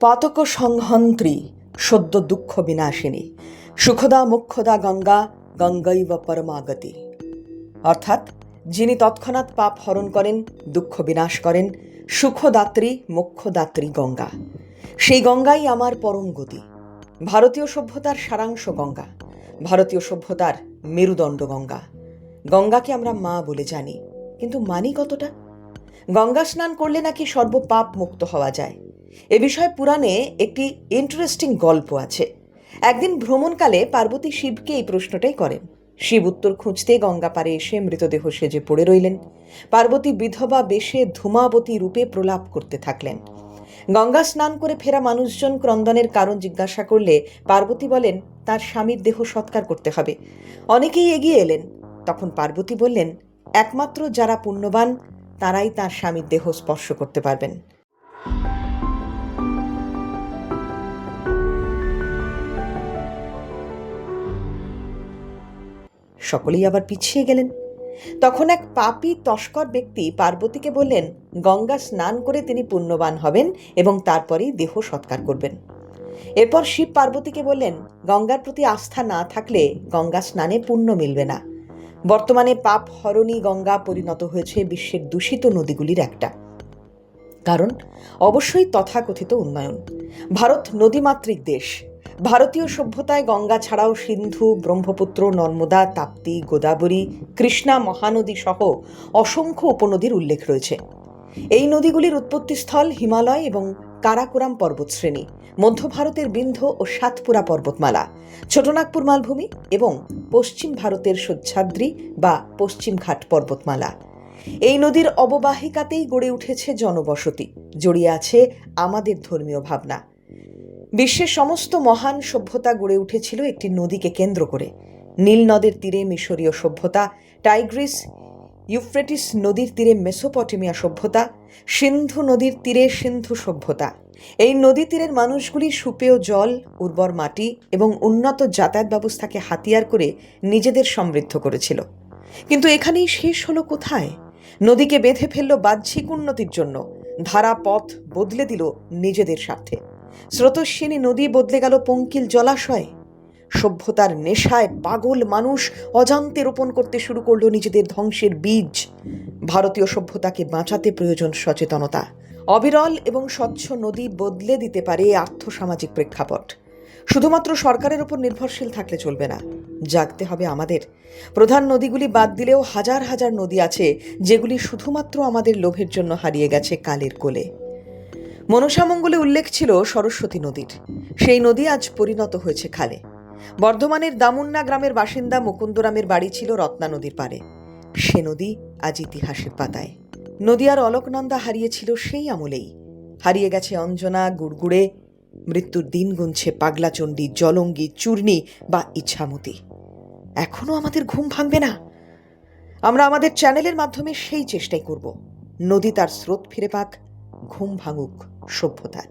পাতক সংহন্ত্রী সদ্য দুঃখ বিনাশিনী, সুখদা মুখ্যদা গঙ্গা, গঙ্গৈব পরমাগতি। অর্থাৎ, যিনি তৎক্ষণাৎ পাপ হরণ করেন, দুঃখ বিনাশ করেন, সুখদাত্রী মোক্ষদাত্রী গঙ্গা। সেই গঙ্গাই আমার পরম গতি। ভারতীয় সভ্যতার সারাংশ গঙ্গা। ভারতীয় সভ্যতার মেরুদণ্ড গঙ্গা। গঙ্গাকে আমরা মা বলে জানি। কিন্তু মানি কতটা? গঙ্গা স্নান করলে নাকি সর্বপাপ মুক্ত হওয়া যায়। এ বিষয়ে পুরাণে একটি ইন্টারেস্টিং গল্প আছে। একদিন ভ্রমণকালে পার্বতী শিবকে এই প্রশ্নটাই করেন। শিব উত্তর খুঁজতে গঙ্গা পারে এসে মৃতদেহ সেজে পড়ে রইলেন। পার্বতী বিধবা বেশে ধূমাবতী রূপে প্রলাপ করতে থাকলেন। গঙ্গা স্নান করে ফেরা মানুষজন ক্রন্দনের কারণ জিজ্ঞাসা করলে পার্বতী বলেন, তার স্বামীর দেহ সৎকার করতে হবে। অনেকেই এগিয়ে এলেন। তখন পার্বতী বললেন, একমাত্র যারা পুণ্যবান, তারাই তার স্বামীর দেহ স্পর্শ করতে পারবেন। সকলেই আবার পিছিয়ে গেলেন। তখন এক পাপী তস্কর ব্যক্তি পার্বতীকে বললেন, গঙ্গা স্নান করে তিনি পুণ্যবান হবেন এবং তারপরেই দেহ সৎকার করবেন। এরপর শিব পার্বতীকে বললেন, গঙ্গার প্রতি আস্থা না থাকলে গঙ্গা স্নানে পুণ্য মিলবে না। বর্তমানে পাপ হরণী গঙ্গা পরিণত হয়েছে বিশ্বের দূষিত নদীগুলির একটা। কারণ অবশ্যই তথাকথিত উন্নয়ন। ভারত নদীমাতৃক দেশ। ভারতীয় সভ্যতায় গঙ্গা ছাড়াও সিন্ধু, ব্রহ্মপুত্র, নর্মদা, তাপ্তি, গোদাবরী, কৃষ্ণা, মহানদী সহ অসংখ্য উপনদীর উল্লেখ রয়েছে। এই নদীগুলির উৎপত্তিস্থল হিমালয় এবং কারাকোরাম পর্বতশ্রেণী, মধ্য ভারতের বিন্ধ্য ও সাতপুরা পর্বতমালা, ছোটনাগপুর মালভূমি এবং পশ্চিম ভারতের সহ্যাদ্রি বা পশ্চিমঘাট পর্বতমালা। এই নদীর অববাহিকাতেই গড়ে উঠেছে জনবসতি, জড়িয়ে আছে আমাদের ধর্মীয় ভাবনা। বিশ্বের সমস্ত মহান সভ্যতা গড়ে উঠেছিল একটি নদীকে কেন্দ্র করে। নীল নদের তীরে মিশরীয় সভ্যতা, টাইগ্রিস, ইউফ্রেটিস নদীর তীরে মেসোপটেমিয়া সভ্যতা, সিন্ধু নদীর তীরে সিন্ধু সভ্যতা। এই নদী তীরের মানুষগুলি সুপেয় জল, উর্বর মাটি এবং উন্নত যাতায়াত ব্যবস্থাকে হাতিয়ার করে নিজেদের সমৃদ্ধ করেছিল। কিন্তু এখানেই শেষ হলো কোথায়? নদীকে বেঁধে ফেলল বাহ্যিক উন্নতির জন্য। ধারা পথ বদলে দিল নিজেদের স্বার্থে। স্রোতস্বিনী নদী বদলে গেল পঙ্কিল জলাশয়। সভ্যতার নেশায় পাগল মানুষ অজান্তে রোপণ করতে শুরু করল নিজেদের ধ্বংসের বীজ। ভারতীয় সভ্যতাকে বাঁচাতে প্রয়োজন সচেতনতা। অবিরল এবং স্বচ্ছ নদী বদলে দিতে পারে আর্থসামাজিক প্রেক্ষাপট। শুধুমাত্র সরকারের উপর নির্ভরশীল থাকলে চলবে না। জাগতে হবে আমাদের। প্রধান নদীগুলি বাদ দিলেও হাজার হাজার নদী আছে, যেগুলি শুধুমাত্র আমাদের লোভের জন্য হারিয়ে গেছে কালের কোলে। মনসামঙ্গলে উল্লেখ ছিল সরস্বতী নদীর। সেই নদী আজ পরিণত হয়েছে খালে। বর্ধমানের দামুন্না গ্রামের বাসিন্দা মুকুন্দরামের বাড়ি ছিল রত্না নদীর পারে সে নদী আজ ইতিহাসের পাতায়। নদীয়ার অলকনন্দা হারিয়েছিল সেই আমলেই। হারিয়ে গেছে অঞ্জনা, গুড়গুড়ে, মৃত্যুর দিন গুনছে পাগলাচণ্ডী জলঙ্গি, চূর্ণি বা ইচ্ছামতি। এখনও আমাদের ঘুম ভাঙবে না। আমরা আমাদের চ্যানেলের মাধ্যমে সেই চেষ্টাই করব। নদী তার স্রোত ফিরে পাক ঘুম ভাঙুক সভ্যতার।